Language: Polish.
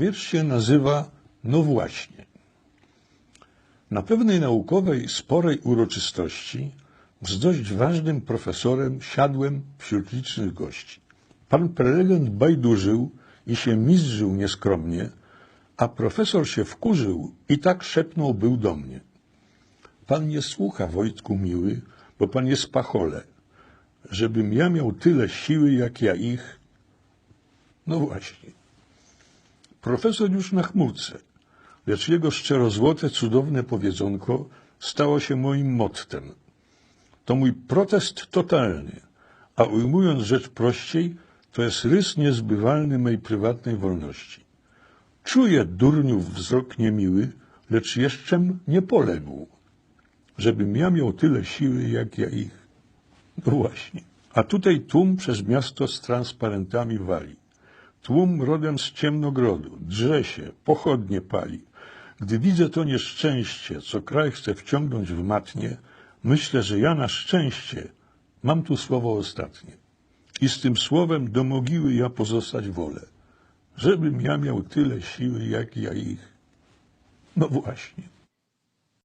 Wiersz się nazywa No właśnie. Na pewnej naukowej, sporej uroczystości z dość ważnym profesorem siadłem wśród licznych gości. Pan prelegent bajdurzył i się mizdrzył nieskromnie, a profesor się wkurzył i tak szepnął był do mnie. Pan nie słucha, Wojtku miły, bo pan jest pachole. Żebym ja miał tyle siły, jak ja ich. No właśnie. Profesor już na chmurce, lecz jego szczerozłote, cudowne powiedzonko stało się moim mottem. To mój protest totalny, a ujmując rzecz prościej, to jest rys niezbywalny mej prywatnej wolności. Czuję durniów wzrok niemiły, lecz jeszczem nie poległ, żebym ja miał tyle siły, jak ja ich. No właśnie. A tutaj tłum przez miasto z transparentami wali. Tłum rodem z ciemnogrodu, drze się, pochodnie pali. Gdy widzę to nieszczęście, co kraj chce wciągnąć w matnie, myślę, że ja na szczęście mam tu słowo ostatnie. I z tym słowem do mogiły ja pozostać wolę, żebym ja miał tyle siły, jak ja ich. No właśnie.